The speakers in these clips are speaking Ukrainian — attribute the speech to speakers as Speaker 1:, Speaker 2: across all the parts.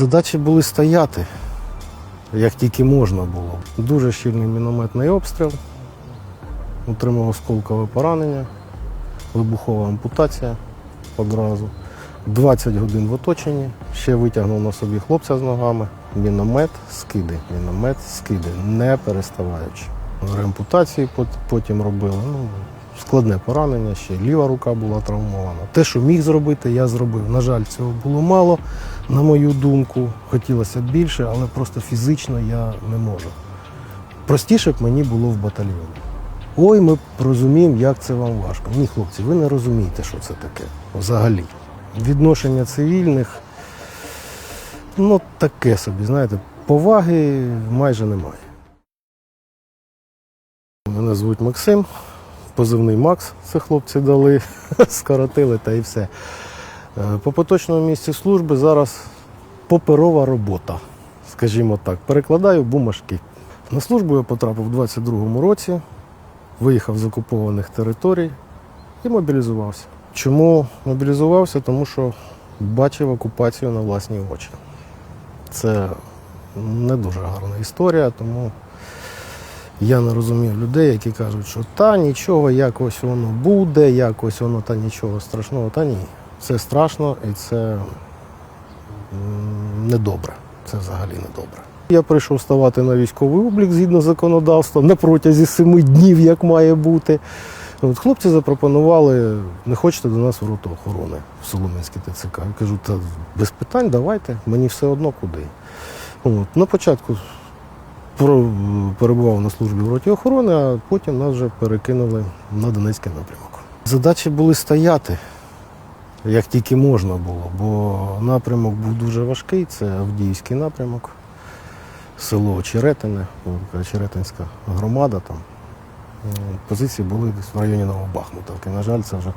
Speaker 1: Задачі були стояти, як тільки можна було. Дуже щільний мінометний обстріл, отримав осколкове поранення, вибухова ампутація одразу. 20 годин в оточенні, ще витягнув на собі хлопця з ногами. Міномет, скиди, міномет, скиди, не переставаючи. Реампутації потім робили. Ну, складне поранення, ще ліва рука була травмована. Те, що міг зробити, я зробив. На жаль, цього було мало, на мою думку. Хотілося б більше, але просто фізично я не можу. Простіше б мені було в батальйоні. Ой, ми розуміємо, як це вам важко. Ні, хлопці, ви не розумієте, що це таке взагалі. Відношення цивільних, ну таке собі, знаєте, поваги майже немає. Мене звуть Максим, позивний Макс, це хлопці дали, скоротили та і все. Е, По поточному місці служби зараз паперова робота, скажімо так. Перекладаю бумажки. На службу я потрапив у 22-му році, виїхав з окупованих територій і мобілізувався. Чому мобілізувався? Тому що бачив окупацію на власні очі. Це не дуже гарна історія, тому я не розумів людей, які кажуть, що та нічого, якось воно буде, якось воно та нічого страшного. Та ні. Це страшно і це недобре. Це взагалі недобре. Я прийшов ставати на військовий облік згідно законодавства на протязі семи днів, як має бути. От хлопці запропонували, не хочете до нас в роту охорони в Солом'янській ТЦК. Я кажу, та без питань давайте, мені все одно куди. От. На початку перебував на службі в роті охорони, а потім нас вже перекинули на Донецький напрямок. Задачі були стояти, як тільки можна було, бо напрямок був дуже важкий, це Авдіївський напрямок, село Черетине, Черетинська громада там. Позиції були десь в районі Новобахмута. На жаль, це вже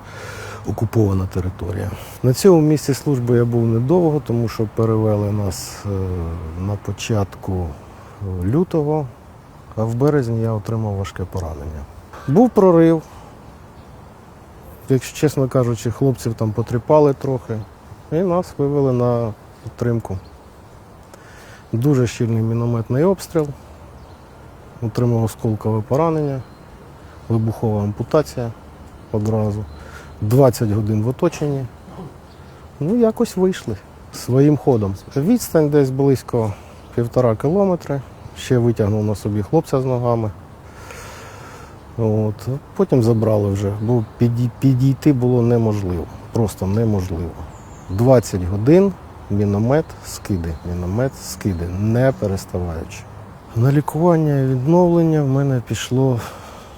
Speaker 1: окупована територія. На цьому місці служби я був недовго, тому що перевели нас е, на початку лютого, а в березні я отримав важке поранення. Був прорив. Якщо чесно кажучи, хлопців там потріпали трохи, і нас вивели на підтримку. Дуже щільний мінометний обстріл, отримав осколкове поранення вибухова ампутація одразу. 20 годин в оточенні. Ну, якось вийшли своїм ходом. Відстань десь близько півтора кілометри. Ще витягнув на собі хлопця з ногами. От. Потім забрали вже, бо підійти було неможливо. Просто неможливо. 20 годин міномет, скиди, міномет, скиди, не переставаючи. На лікування і відновлення в мене пішло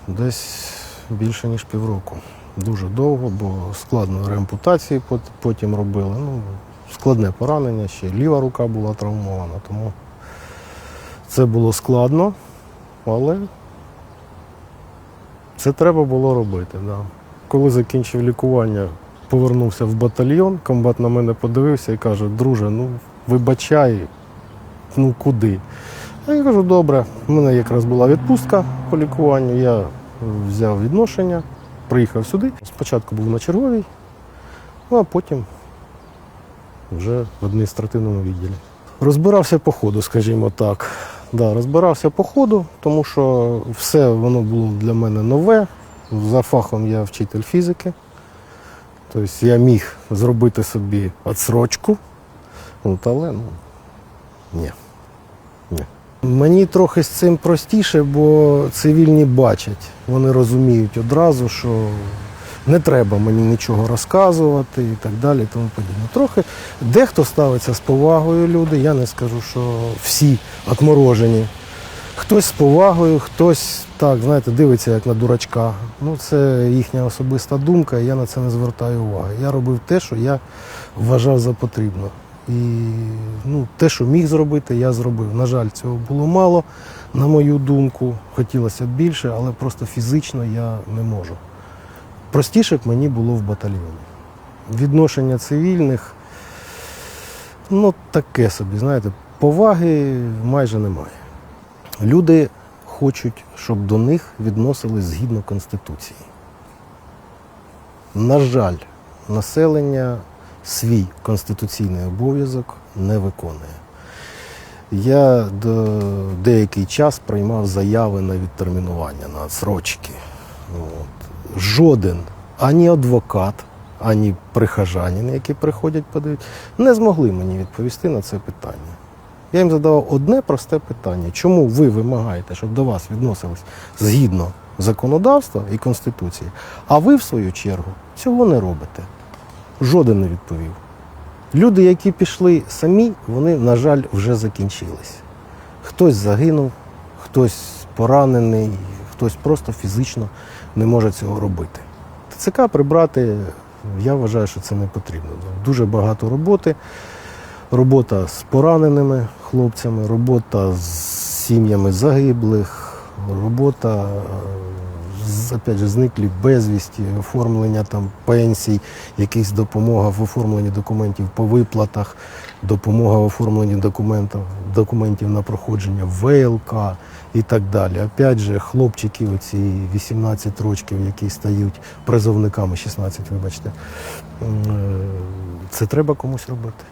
Speaker 1: десь більше ніж півроку. Дуже довго, бо складно реампутації потім робили. Ну, складне поранення, ще ліва рука була травмована, тому це було складно, але це треба було робити. Да. Коли закінчив лікування, повернувся в батальйон, комбат на мене подивився і каже, друже, ну вибачай, ну куди? А я кажу, добре, в мене якраз була відпустка по лікуванню, я взяв відношення, приїхав сюди. Спочатку був на черговій, ну а потім вже в адміністративному відділі. Розбирався по ходу, скажімо так. Да, розбирався по ходу, тому що все воно було для мене нове. За фахом я вчитель фізики. Тобто я міг зробити собі відсрочку, але ну, ні. ні. Мені трохи з цим простіше, бо цивільні бачать. Вони розуміють одразу, що не треба мені нічого розказувати і так далі. Тому подібне. Трохи дехто ставиться з повагою люди. Я не скажу, що всі отморожені. Хтось з повагою, хтось так, знаєте, дивиться як на дурачка. Ну, це їхня особиста думка, і я на це не звертаю уваги. Я робив те, що я вважав за потрібно. І ну, те, що міг зробити, я зробив. На жаль, цього було мало, на мою думку. Хотілося б більше, але просто фізично я не можу. Простіше б мені було в батальйоні. Відношення цивільних, ну таке собі, знаєте, поваги майже немає. Люди хочуть, щоб до них відносились згідно Конституції. На жаль, населення свій конституційний обов'язок не виконує. Я деякий час приймав заяви на відтермінування, на срочки. От. Жоден ані адвокат, ані прихожанин, які приходять подивитися, не змогли мені відповісти на це питання. Я їм задавав одне просте питання: чому ви вимагаєте, щоб до вас відносились згідно законодавства і Конституції, а ви, в свою чергу, цього не робите? Жоден не відповів. Люди, які пішли самі, вони, на жаль, вже закінчились. Хтось загинув, хтось поранений, хтось просто фізично не може цього робити. ТЦК прибрати, я вважаю, що це не потрібно. Дуже багато роботи. Робота з пораненими хлопцями, робота з сім'ями загиблих, робота опять же, зниклі безвісті, оформлення там пенсій, якась допомога в оформленні документів по виплатах, допомога в оформленні документів, документів на проходження ВЛК і так далі. Опять же, хлопчики, оці 18 років, які стають призовниками, 16, вибачте, е, це треба комусь робити.